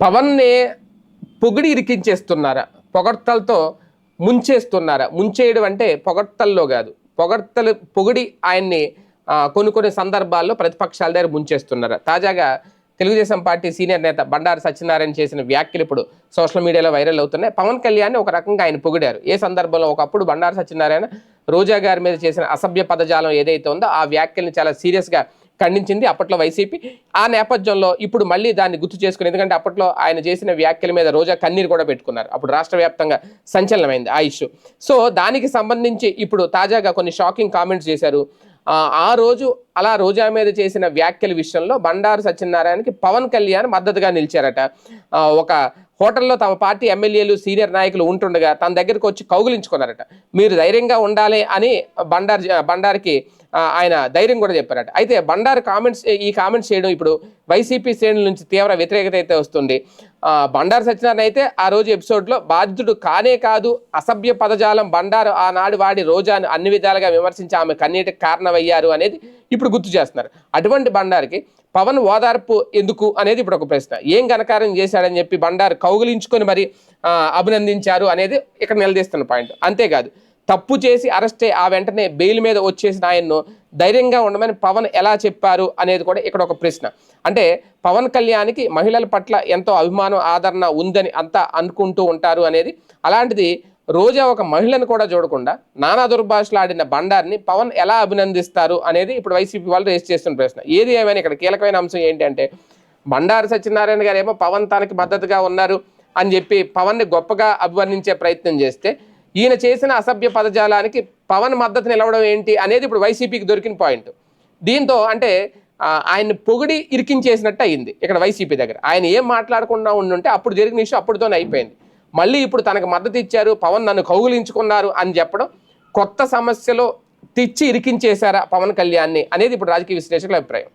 పవన్నే పొగిడి ఇరికించేస్తున్నారా? పొగడ్తలతో ముంచేస్తున్నారా? ముంచేయడం అంటే పొగడ్తల్లో కాదు. పొగడ్తలు పొగిడి ఆయన్ని కొన్ని కొన్ని సందర్భాల్లో ప్రతిపక్షాల దగ్గర ముంచేస్తున్నారా? తాజాగా తెలుగుదేశం పార్టీ సీనియర్ నేత బండారు సత్యనారాయణ చేసిన వ్యాఖ్యలు ఇప్పుడు సోషల్ మీడియాలో వైరల్ అవుతున్నాయి. పవన్ కళ్యాణ్ ఒక రకంగా ఆయన పొగిడారు. ఏ సందర్భంలో ఒకప్పుడు బండారు సత్యనారాయణ రోజా గారి మీద చేసిన అసభ్య పదజాలం ఏదైతే ఉందో ఆ వ్యాఖ్యల్ని చాలా సీరియస్గా ఖండించింది. అప్పట్లో వైసీపీ ఆ నేపథ్యంలో ఇప్పుడు మళ్ళీ దాన్ని గుర్తు చేసుకుని ఎందుకంటే అప్పట్లో ఆయన చేసిన వ్యాఖ్యల మీద రోజా కన్నీరు కూడా పెట్టుకున్నారు. అప్పుడు రాష్ట్ర వ్యాప్తంగా సంచలనమైంది ఆ ఇష్యూ. సో దానికి సంబంధించి ఇప్పుడు తాజాగా కొన్ని షాకింగ్ కామెంట్స్ చేశారు. ఆ, రోజు అలా రోజా మీద చేసిన వ్యాఖ్యల విషయంలో బండారు సత్యనారాయణకి పవన్ కళ్యాణ్ మద్దతుగా నిలిచారట. ఒక హోటల్లో తమ పార్టీ ఎమ్మెల్యేలు సీనియర్ నాయకులు ఉంటుండగా తన దగ్గరకు వచ్చి కౌగులించుకున్నారట. మీరు ధైర్యంగా ఉండాలి అని బండారు బండారికి ఆయన ధైర్యం కూడా చెప్పారట. అయితే బండారు కామెంట్స్ ఈ కామెంట్స్ చేయడం ఇప్పుడు వైసీపీ శ్రేణుల నుంచి తీవ్ర వ్యతిరేకత అయితే వస్తుంది. బండారు సత్యనారాయణ అయితే ఆ రోజు ఎపిసోడ్లో బాధితుడు కానే కాదు అసభ్య పదజాలం బండారు ఆనాడు వాడి రోజాను అన్ని విధాలుగా విమర్శించి ఆమె కన్నీటికి కారణమయ్యారు అనేది ఇప్పుడు గుర్తు చేస్తున్నారు. అటువంటి బండారికి పవన్ ఓదార్పు ఎందుకు అనేది ఇప్పుడు ఒక ప్రశ్న. ఏం ఘనకారం చేశాడని చెప్పి బండారు కౌగులించుకొని మరి అభినందించారు అనేది ఇక్కడ నిలదీస్తున్న పాయింట్ అంతేకాదు తప్పు చేసి అరెస్ట్ అయ్యి ఆ వెంటనే బెయిల్ మీద వచ్చేసిన ఆయన్ను ధైర్యంగా ఉండమని పవన్ ఎలా చెప్పారు అనేది కూడా ఇక్కడ ఒక ప్రశ్న. అంటే పవన్ కళ్యాణ్కి మహిళల పట్ల ఎంతో అభిమానం ఆదరణ ఉందని అంతా అనుకుంటూ ఉంటారు అనేది. అలాంటిది రోజా ఒక మహిళను కూడా చూడకుండా నానా దుర్భాషలాడిన బండార్ని పవన్ ఎలా అభినందిస్తారు అనేది ఇప్పుడు వైసీపీ వాళ్ళు రేస్ చేస్తున్న ప్రశ్న. ఏది ఏమైనా ఇక్కడ కీలకమైన అంశం ఏంటంటే బండారు సత్యనారాయణ గారు ఏమో పవన్ తనకి మద్దతుగా ఉన్నారు అని చెప్పి పవన్ని గొప్పగా అభివర్ణించే ప్రయత్నం చేస్తే ఈయన చేసిన అసభ్య పదజాలానికి పవన్ మద్దతు నిలవడం ఏంటి అనేది ఇప్పుడు వైసీపీకి దొరికిన పాయింట్. దీంతో అంటే ఆయన పొగిడి ఇరికించేసినట్టు అయింది ఇక్కడ వైసీపీ దగ్గర. ఆయన ఏం మాట్లాడకుండా ఉండుంటే అప్పుడు జరిగిన ఇష్యూ అప్పుడుతోనే అయిపోయింది. మళ్ళీ ఇప్పుడు తనకు మద్దతు ఇచ్చారు పవన్ నన్ను కౌగులించుకున్నారు అని చెప్పడం కొత్త సమస్యలో తెచ్చి ఇరికించేశారా పవన్ కళ్యాణ్ని అనేది ఇప్పుడు రాజకీయ విశ్లేషకుల అభిప్రాయం.